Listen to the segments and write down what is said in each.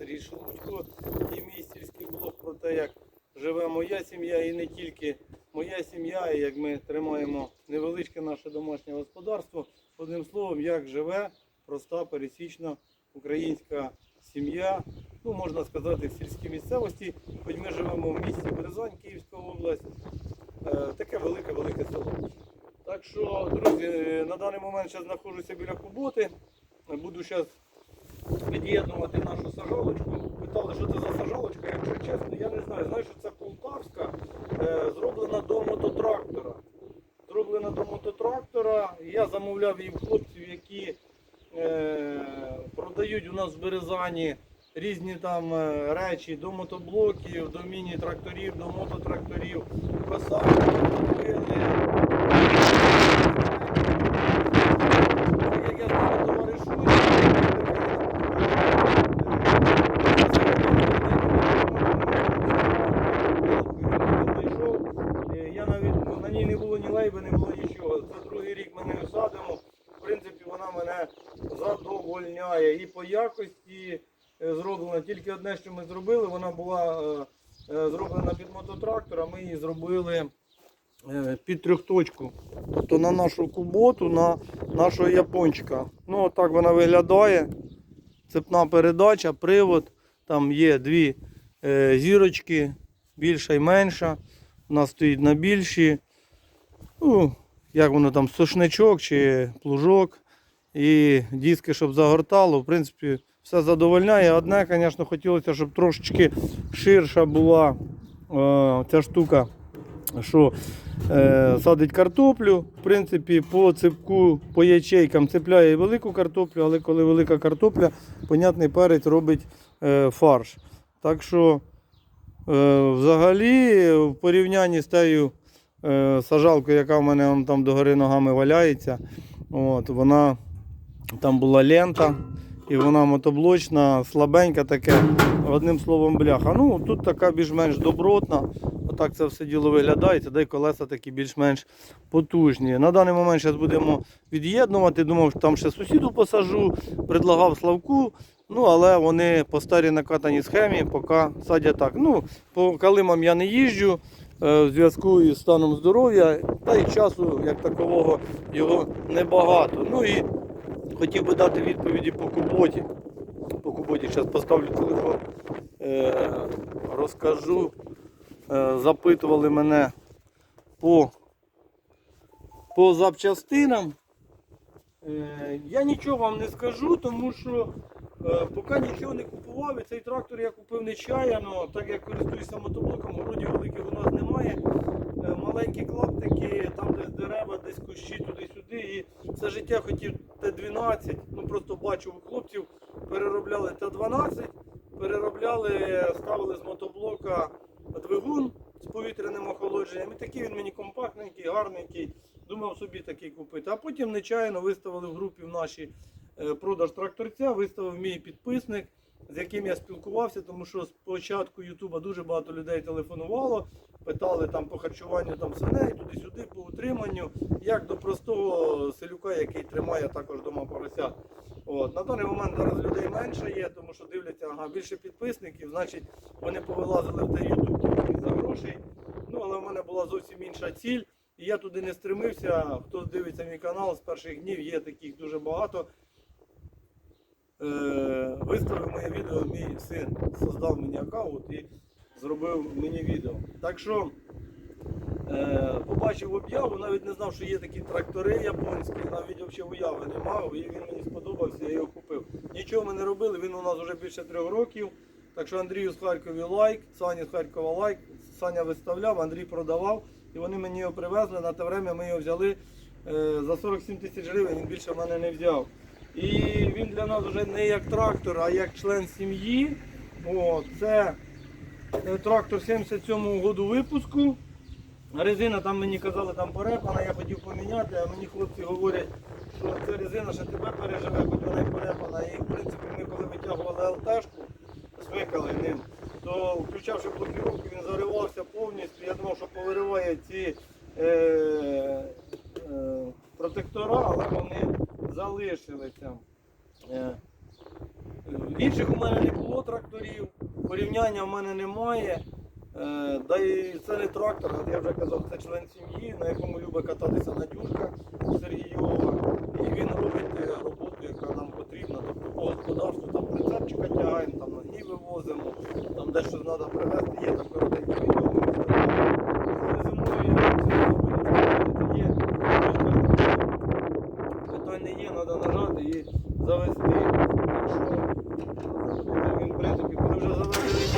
Сергій Шелудько, і мій сільський блог про те, як живе моя сім'я і не тільки моя сім'я, і як ми тримаємо невеличке наше домашнє господарство. Одним словом, як живе проста пересічна українська сім'я. Ну, можна сказати, в сільській місцевості, хоч ми живемо в місті Березань, Київська область, е, таке велике-велике село. Так що, друзі, на даний момент зараз знаходжуся біля Куботи. Буду зараз від'єднувати нашу сажалочку. Питали, що це за сажалочка, якщо чесно, я не знаю. Знаю, що це полтавська, е, зроблена до мототрактора. Зроблена до мототрактора. Я замовляв її в хлопців, які е, продають у нас в Березані різні там е, речі до мотоблоків, до міні-тракторів, до мототракторів, косарки, мотопили. Так як я з ними товаришую, знайшов. Е, Я навіть ну, на ній не було ні лейби, не було нічого. Це другий рік ми не садимо. В принципі, вона мене задовольняє. І по якості е, зроблена. Тільки одне, що ми зробили, вона була е, е, зроблена під мототрактор, а ми її зробили під трьохточку. Тобто на нашу куботу, на нашого япончика. Ну, отак вона виглядає. Цепна передача, привод. Там є дві зірочки, більша і менша. Нас стоїть на більші. Ну, як воно там, сушничок чи плужок. І диски, щоб загортало. В принципі, все задовольняє. Одне, звісно, хотілося, щоб трошечки ширша була е, ця штука, що е, садить картоплю. В принципі, по цепку, по ячейкам цепляє велику картоплю, але коли велика картопля, понятний перець робить е, фарш. Так що, е, взагалі, в порівнянні з тією е, сажалкою, яка в мене там догори ногами валяється, от, вона там була лента. І вона мотоблочна, слабенька таке, одним словом бляха. Ну, тут така більш-менш добротна. Отак це все діло виглядає, де колеса такі більш-менш потужні. На даний момент зараз будемо від'єднувати. Думав, що там ще сусіду посажу, предлагав Славку. Ну, але вони по старій накатаній схемі поки садять так. Ну, по калимам я не їжджу в зв'язку із станом здоров'я, та й часу як такового його небагато. Ну і хотів би дати відповіді по куботі. По куботі зараз поставлю телефон, е, розкажу. Е, запитували мене по, по запчастинам. Е, я нічого вам не скажу, тому що е, поки нічого не купував, і цей трактор я купив нечаяно, так як користуюся мотоблоком, городів великих у нас немає. Е, маленькі клаптики, там десь дерева, десь кущі, туди-сюди. І все життя хотів Т-12. Ну просто бачив у хлопців, переробляли Т-12, переробляли, ставили з мотоблока двигун з повітряним охолодженням. І такий він мені компактненький, гарненький. Думав собі такий купити. А потім нечаянно виставили в групі в нашій е, продаж тракторця, виставив мій підписник, з яким я спілкувався, тому що з початку Ютуба дуже багато людей телефонувало, питали там по харчуванню там свиней, туди-сюди, по утриманню, як до простого селюка, який тримає також дома поросят. От. На даний момент зараз людей менше є, тому що дивляться, ага, більше підписників, значить вони повилазили в той Ютуб за грошей. Ну, але в мене була зовсім інша ціль. І я туди не стремився. Хто дивиться мій канал з перших днів, є таких дуже багато. Е, виставив моє відео, мій син создав мені аккаунт і зробив мені відео. Так що е, побачив об'яву, навіть не знав, що є такі трактори японські, навіть взагалі уяви не мав, і він мені сподобався, я його купив. Нічого ми не робили, він у нас вже більше трьох років. Так що Андрію з Харкові лайк, Сані з Харкова лайк, Саня виставляв, Андрій продавав. І вони мені його привезли. На те время ми його взяли е, за 47 тисяч гривень, він більше в мене не взяв. І він для нас вже не як трактор, а як член сім'ї. Це е, трактор 77-го году випуску. Резина там мені казали там порепана, я хотів поміняти, а мені хлопці говорять, що ця резина ще тебе переживе, хоч вона й порепана. І в принципі ми коли витягували ЛТшку, смикали ним, то включавши блокіровку, він заривався повністю. Я думав, що повириває ці е, е, протектора але вони залишилися. Е, Інших у мене не було тракторів, порівняння в мене немає. Е, Да і це не трактор, я вже казав, це член сім'ї, на якому любить кататися Надюшка Сергійова. І він робить е, роботу, яка нам потрібна. Тобто по господарству там прицепчика тягаємо, там на гні вивозимо, там дещо треба привезти, є там коротенькі відео. ми виставляємо. Коли зимою я це є. Питань не є, треба нажати і завести. Так що він, в принципі, коли вже заведений,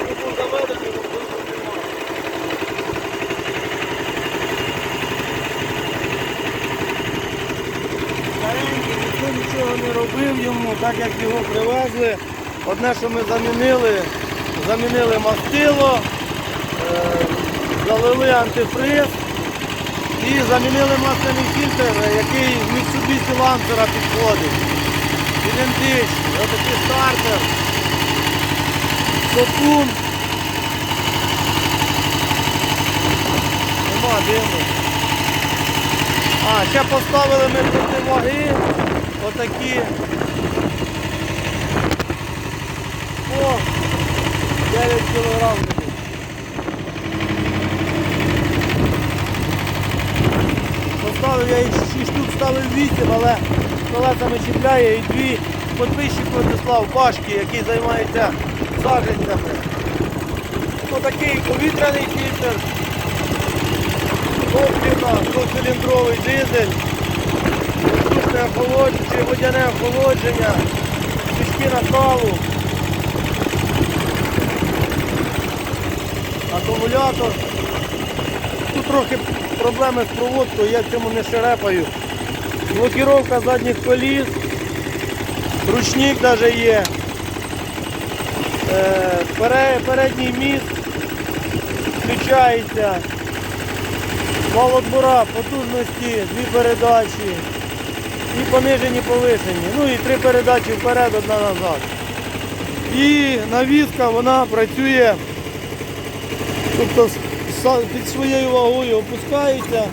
ну, був заведений, вопросу немає. Старенький, ніхто нічого не робив йому, так як його привезли. Одне, що ми замінили, замінили мастило, е, залили антифриз і замінили масляний фільтр, який в Mitsubishi Lancer підходить. Ідентичний. Отакий стартер. Сопун. Нема диму. А, ще поставили ми противаги. Отакі. О, 9 кілограм. Поставив я їх 6 штук, ставив 8, але колесами чіпляє і дві підписчик Владислав Пашки, який займається саджанцями. Отакий повітряний фільтр, топлівна, 100-циліндровий дизель, воздушне охолодження, водяне охолодження, свічки на каву, акумулятор. Тут трохи проблеми з проводкою, я цьому не шерепаю. Блокіровка задніх коліс, ручник навіть є. Е, передній міст включається. Вал отбора, потужності, дві передачі і понижені повишені. Ну і три передачі вперед, одна назад. І навіска вона працює Тобто під своєю вагою опускається,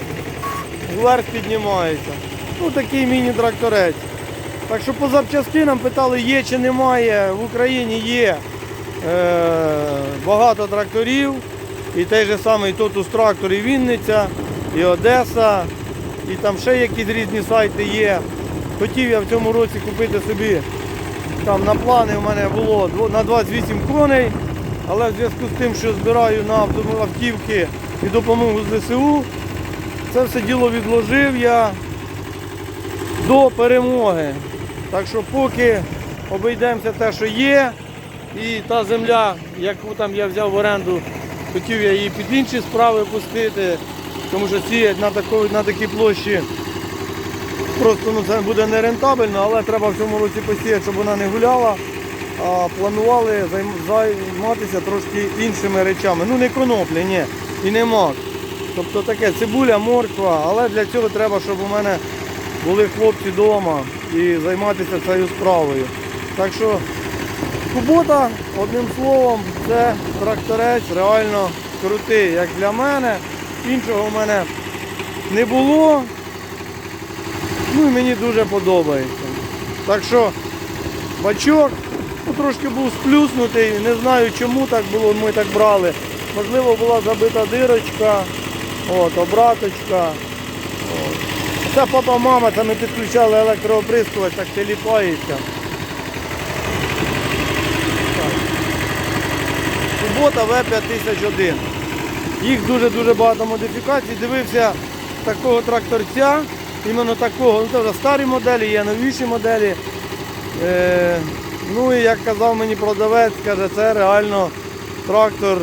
вверх піднімається. Ну такий міні-тракторець. Так що по запчастинам питали, є чи немає. В Україні є е, багато тракторів. І той же самий Тотус трактор і Вінниця, і Одеса, і там ще якісь різні сайти є. Хотів я в цьому році купити собі там на плани в мене було на 28 коней, але в зв'язку з тим, що збираю на автівки і допомогу з ЗСУ, це все діло відложив я до перемоги. Так що поки обійдемося те, що є, і та земля, яку там я взяв в оренду, хотів я її під інші справи пустити, тому що сіять на, тако- на такій площі Просто ну, це буде нерентабельно, але треба в цьому році посіяти, щоб вона не гуляла. А планували займ- займатися трошки іншими речами. Ну не коноплі, ні, і не мак. Тобто таке цибуля, морква, але для цього треба, щоб у мене були хлопці вдома і займатися цією справою. Так що Кубота, одним словом, це тракторець реально крутий, як для мене. Іншого в мене не було. Ну і мені дуже подобається. Так що бачок ну, трошки був сплюснутий, не знаю чому так було, ми так брали. Можливо, була забита дирочка, от, обраточка. От. Це папа, мама, це ми підключали електрооприскувач, так теліпається. Субота В5001. Їх дуже-дуже багато модифікацій. Дивився такого тракторця, іменно такого. Ну, це старі моделі, є новіші моделі. Е, ну і як казав мені продавець, каже, це реально трактор,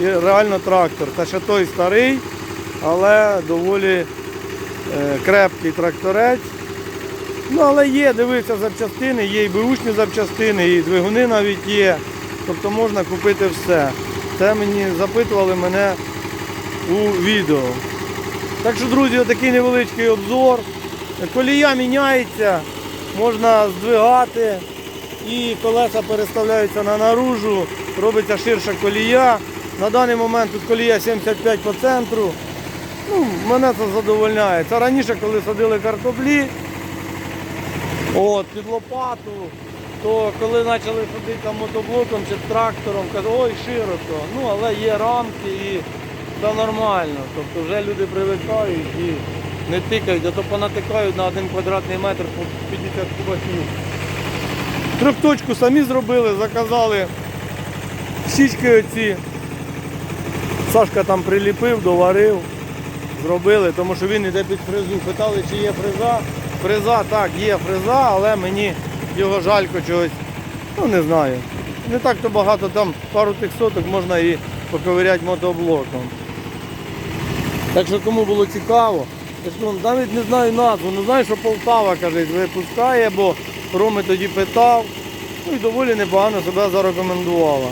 реально трактор. Це ще той старий, але доволі е, крепкий тракторець. Ну, але є, дивився запчастини, є і беушні запчастини, і двигуни навіть є. Тобто можна купити все. Це мені запитували мене у відео. Так що, друзі, такий невеличкий обзор. Колія міняється, можна здвигати і колеса переставляються на наружу, робиться ширша колія. На даний момент тут колія 75 по центру. Ну, мене це задовольняє. Це раніше, коли садили картоплі, от, під лопату, то коли почали там мотоблоком чи трактором, казали, ой, широко. Ну, але є рамки і це нормально. Тобто вже люди привикають і не тикають, а то понатикають на один квадратний метр по 50 кубасів. Трьохточку самі зробили, заказали щічки оці. Сашка там приліпив, доварив, зробили, тому що він йде під фрезу. Питали, чи є фреза. Фреза, так, є фреза, але мені його жалько чогось. Ну не знаю. Не так то багато, там пару тих соток можна і поковиряти мотоблоком. Так що кому було цікаво, я навіть не знаю назву, не знаю, що Полтава каже, випускає, бо Роми тоді питав. Ну і доволі непогано себе зарекомендувала.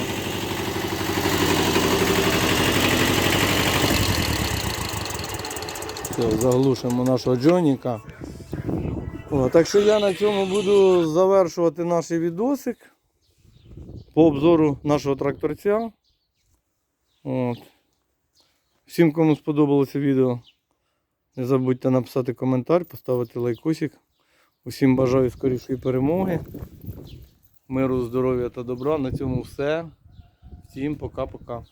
Все, заглушимо нашого Джоніка. О, так що я на цьому буду завершувати наш відосик по обзору нашого тракторця. От. Всім, кому сподобалося відео, не забудьте написати коментар, поставити лайкосик. Усім бажаю скорішої перемоги, миру, здоров'я та добра. На цьому все. Всім пока-пока.